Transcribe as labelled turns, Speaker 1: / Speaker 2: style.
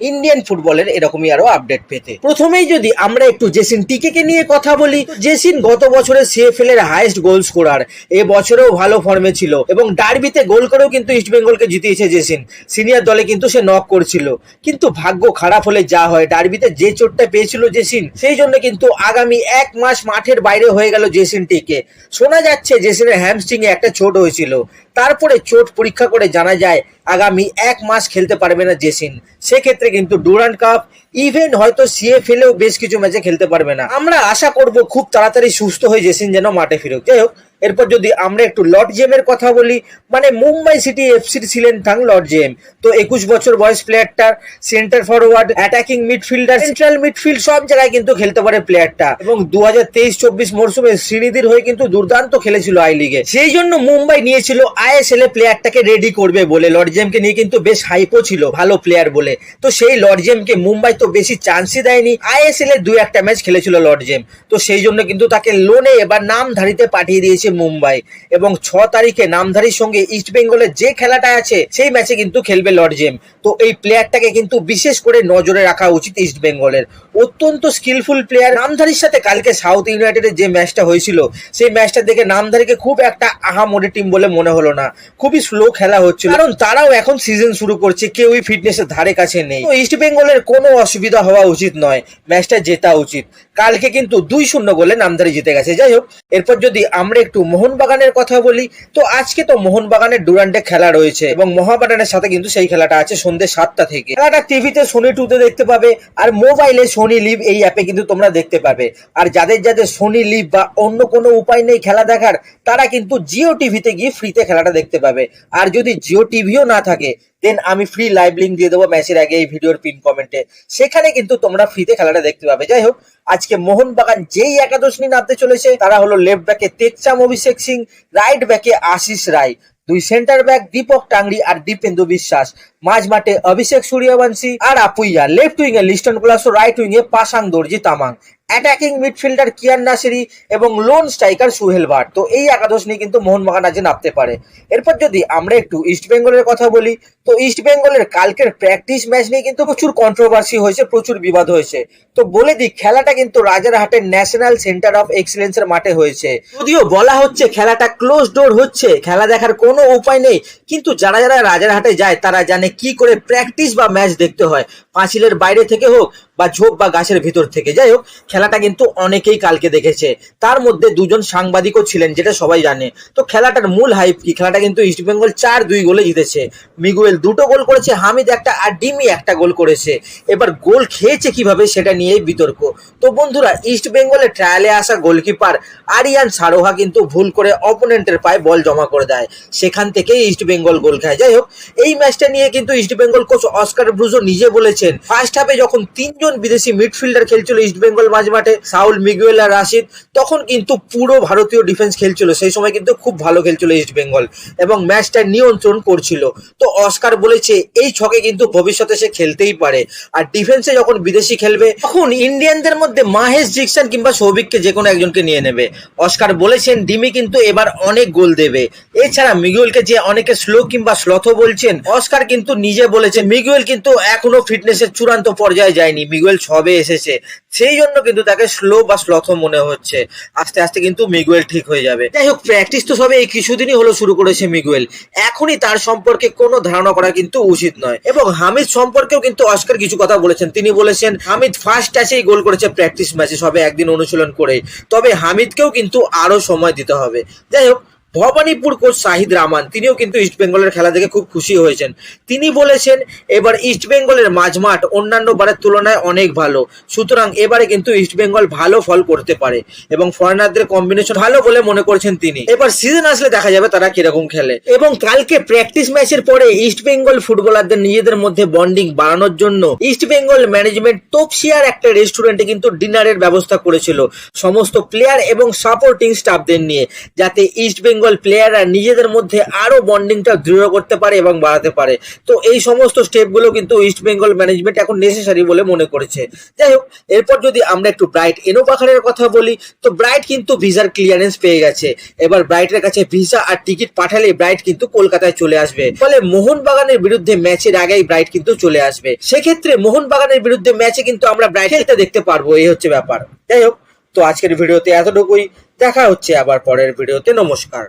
Speaker 1: Indian ফুটবলের এরকমই আরও আপডেট পেতে। প্রথমেই যদি আমরা একটু জেসিন টিকেকে নিয়ে কথা বলি, জেসিন গত বছরে সিএফএল এর হাইয়েস্ট গোল স্কোরার এ বছরেও ভালো ফর্মে ছিল এবং ডার্বিতে গোল করেও কিন্তু ইস্ট বেঙ্গলকে জিতিয়েছে জেসিন। সিনিয়র দলে কিন্তু সে নক করছিল। কিন্তু ভাগ্য খারাপ হলে যা হয় ডার্বিতে যে চোটটা পেয়েছিল জেসিন, সেই জন্য কিন্তু আগামী এক মাস মাঠের বাইরে হয়ে গেল জেসিন টিকে। শোনা যাচ্ছে জেসিনের হ্যামস্ট্রিং এ একটা চোট হয়েছিল। তারপরে চোট পরীক্ষা করে জানা যায় আগামী এক মাস খেলতে পারবে না জেসিন। সেক্ষেত্রে কিন্তু ডুরান্ড কাপ, ইভেন হয়তো সিএফএলেও বেশ কিছু ম্যাচে খেলতে পারবে না। আমরা আশা করব খুব তাড়াতাড়ি সুস্থ হয়ে জেসিন যেন মাঠে ফিরুক। যাই হোক এরপর যদি আমরা একটু লর্ড জেমের কথা বলি মানে মুম্বাই সিটি এফসির ছিলেন থাং লর্ড জেম তো একুশ বছর বয়স প্লেয়ারটার centre forward attacking midfielder central midfield সব জায়গায় কিন্তু খেলতে পারে প্লেয়ারটা এবং দু হাজার তেইশ চব্বিশ মরশুমে শ্রীনিধির হয়ে কিন্তু দুর্দান্ত খেলেছিল আই লিগে সেই জন্য মুম্বাই নিয়েছিল আইএসএল এ প্লেয়ারটাকে রেডি করবে বলে লর্ড জেমকে নিয়ে কিন্তু বেশ হাইপও ছিল ভালো প্লেয়ার বলে। তো সেই লর্ড জেমকে মুম্বাই তো বেশি চান্সই দেয়নি। আইএসএল এর দু একটা ম্যাচ খেলেছিল লর্ড জেম তো সেই জন্য কিন্তু তাকে লোনে এবার নামধারীতে পাঠিয়ে দিয়েছে মুম্বাই। এবং ছ তারিখে নামধারীর সঙ্গে ইস্ট বেঙ্গলের যে খেলাটা আছে, সেই ম্যাচে কিন্তু খেলবে লর্ড জেম তো এই প্লেয়ারটাকে কিন্তু বিশেষ করে নজরে রাখা উচিত ইস্ট বেঙ্গলের অত্যন্ত স্কিলফুল প্লেয়ার নামধারীর সাথে কালকে সাউথ ইউনাইটেডের যে ম্যাচটা হয়েছিল, সেই ম্যাচটা দেখে নামধারীকে খুব একটা আহা আহামরি টিম বলে মনে হলো না। খুবই স্লো খেলা হচ্ছিল। কারণ তারাও এখন সিজন শুরু করছে, কেউই ফিটনেসের ধারে কাছে নেই। তো ইস্ট বেঙ্গলের কোনো অসুবিধা হওয়া উচিত নয় ম্যাচটা জেতা উচিত। কালকে কিন্তু দুই শূন্য গোলে নামধারী জিতে গেছে। যাই হোক, এরপর যদি আমরা একটু মোহনবাগানের কথা বলি, তো আজকে তো মোহনবাগানের ডুরান্ডে খেলা রয়েছে এবং মহাবাগানের সাথে কিন্তু সেই খেলাটা আছে সন্ধ্যে সাতটা থেকে। খেলাটা টিভিতে সোনি টুতে দেখতে পাবে আর মোবাইলে সোনি লিভ এই অ্যাপে কিন্তু তোমরা দেখতে পাবে। আর যাদের যাদের সোনি লিভ বা অন্য কোনো উপায় নেই খেলা দেখার, তারা কিন্তু জিও টিভিতে গিয়ে ফ্রিতে খেলাটা দেখতে পাবে। আর যদি জিও টিভিও না থাকে দেন আমি ফ্রি লাইভ লিঙ্ক দিয়ে দেবো ম্যাচের আগে এই ভিডিওর পিন কমেন্টে সেখানে কিন্তু তোমরা ফ্রিতে খেলাটা দেখতে পাবে। যাই হোক আজকে মোহনবাগান যেই একাদশ নিয়ে নামতে চলেছে, তারা হলো লেফট ব্যাকে তেকচাম অভিষেক সিং রাইট ব্যাকে আশিস রায়। দুই সেন্টার ব্যাক দীপক টাংরি আর দীপেন্দু বিশ্বাস। মাঝ মাঠে অভিষেক সূর্যবংশী আর আপুইয়া। লেফট উইং এ লিস্টন প্লাস ও রাইট উইং এ পাশাং দর্জি তামাং। অ্যাটাকিং মিডফিল্ডার কিয়ান নাসিরি এবং লোন স্ট্রাইকার সুহেল ভাট তো এই একাদশ নিয়ে কিন্তু মোহনবাগান আজ নামতে পারে। এরপর যদি আমরা একটু ইস্ট বেঙ্গলের কথা বলি, তো ইস্ট বেঙ্গলের কালকের প্র্যাকটিস ম্যাচ নিয়ে কিন্তু প্রচুর কন্ট্রোভার্সি হয়েছে, প্রচুর বিবাদ হয়েছে। তো বলে দিই, খেলাটা কিন্তু রাজারহাটের ন্যাশনাল সেন্টার অফ এক্সিলেন্সের মাঠে হয়েছে। যদিও বলা হচ্ছে খেলাটা ক্লোজ ডোর হচ্ছে, খেলা দেখার কোনো উপায় নেই, কিন্তু যারা যারা রাজারহাটে যায়, তারা জানে কি করে প্র্যাকটিস বা ম্যাচ দেখতে হয়। পাঁচিলের বাইরে থেকে হোক বা ঝোপ বা গাছের ভিতর থেকে। যাই হোক, খেলাটা কিন্তু অনেকেই কালকে দেখেছে। তার মধ্যে দুজন সাংবাদিকও ছিলেন, যেটা সবাই জানে। তো খেলাটার মূল হাইপ কি? খেলাটা কিন্তু ইস্টবেঙ্গল চার দুই গোলে জিতেছে। মিগুয়েল দুটো গোল করেছে, হামিদ একটা আর ডিমি একটা গোল করেছে। এবার গোল খেয়েছে কীভাবে সেটা নিয়েই বিতর্ক। তো বন্ধুরা ইস্ট বেঙ্গলের ট্রায়ালে আসা গোলকিপার আরিয়ান সারোহা কিন্তু ভুল করে অপোনেন্টের পায়ে বল জমা করে দেয়। সেখান থেকেই ইস্ট বেঙ্গল গোল খায়। যাই হোক, এই ম্যাচটা নিয়ে কিন্তু East Bengal coach Oscar Bruzon নিজে বলেছেন ফার্স্ট হাফে যখন তিনজন বিদেশি মিডফিল্ডার খেলছিল ইস্ট বেঙ্গল মাঝ মাঠে সাউল, মিগুয়েল আর রাশিদ। তখন কিন্তু পুরো ভারতীয় ডিফেন্স খেলছিল। সেই সময় কিন্তু খুব ভালো খেলছিল ইস্ট বেঙ্গল এবং ম্যাচটা নিয়ন্ত্রণ করছিল। তো অস্কার বলেছে, এই ছকে কিন্তু ভবিষ্যতে সে খেলতেই পারে। আর ডিফেন্সে যখন বিদেশি খেলবে, তখন ইন্ডিয়ানদের মধ্যে মাহেশ জিকসান কিংবা সৌভিককে যে কোনো একজনকে নিয়ে নেবে। অস্কার বলেছেন, ডিমি কিন্তু এবার অনেক গোল দেবে। এছাড়া মিগুয়েলকে যে অনেকে স্লো কিংবা স্লথ বলছেন অস্কার কিন্তু নিজে বলেছেন, মিগুয়েল কিন্তু এখনও ফিটনেসের চূড়ান্ত পর্যায়ে যায়নি। মিগুয়েল সবে এসেছে। সেই জন্য কিন্তু তাকে স্লো বা স্লথ মনে হচ্ছে। আস্তে আস্তে কিন্তু মিগুয়েল ঠিক হয়ে যাবে। যাই হোক প্র্যাকটিস তো সবে এই কিছুদিনই হলো শুরু করেছে মিগুয়েল এখনই তার সম্পর্কে কোনো ধারণা করা কিন্তু উচিত নয়। এবং হামিদ সম্পর্কেও কিন্তু অস্কার কিছু কথা বলেছেন। তিনি বলেছেন, হামিদ ফার্স্ট ম্যাচেই গোল করেছে প্র্যাকটিস ম্যাচে সবে একদিন অনুশীলন করে তবে হামিদকেও কিন্তু আরও সময় দিতে হবে। যাই হোক ভবানীপুর কোচ শাহিদ রামান, তিনিও কিন্তু ইস্ট বেঙ্গলের খেলা দেখে খুব খুশি হয়েছেন। তিনি বলেছেন, এবার ইস্ট বেঙ্গলের মাঝমাঠ অন্যান্য বারের তুলনায় অনেক ভালো। সুতরাং এবারে কিন্তু ইস্ট বেঙ্গল ভালো ফল করতে পারে এবং ফরেনারদের কম্বিনেশন ভালো বলে মনে করছেন তিনি। এবার সিজন আসলে দেখা যাবে তারা কীরকম খেলে। এবং কালকে প্র্যাকটিস ম্যাচের পরে ইস্ট বেঙ্গল ফুটবলারদের নিজেদের মধ্যে বন্ডিং বাড়ানোর জন্য ইস্ট বেঙ্গল ম্যানেজমেন্ট তোপসিয়ার একটা রেস্টুরেন্টে কিন্তু ডিনারের ব্যবস্থা করেছিল। সমস্ত প্লেয়ার এবং সাপোর্টিং স্টাফদের নিয়ে, যাতে ইস্ট বেঙ্গল প্লেয়াররা নিজেদের মধ্যে আরও বন্ডিংটা দৃঢ় করতে পারে এবং বাড়াতে পারে। তো এই সমস্ত স্টেপগুলো কিন্তু ইস্ট বেঙ্গল ম্যানেজমেন্ট এখন নেসেসারি বলে মনে করেছে। যাই হোক, এরপর যদি আমরা একটু ব্রাইট এনো পাখারের কথা বলি, তো ব্রাইট কিন্তু ভিসার ক্লিয়ারেন্স পেয়ে গেছে। এবার ব্রাইটের কাছে ভিসা আর টিকিট পাঠালে ব্রাইট কিন্তু কলকাতায় চলে আসবে। ফলে মোহনবাগানের বিরুদ্ধে ম্যাচের আগেই ব্রাইট কিন্তু চলে আসবে। সেক্ষেত্রে মোহনবাগানের বিরুদ্ধে ম্যাচে কিন্তু আমরা ব্রাইট খেলতে দেখতে পারব, এই হচ্ছে ব্যাপার। যাই হোক, তো আজকের ভিডিওতে এতটুকুই। দেখা হচ্ছে আবার পরের ভিডিওতে। নমস্কার।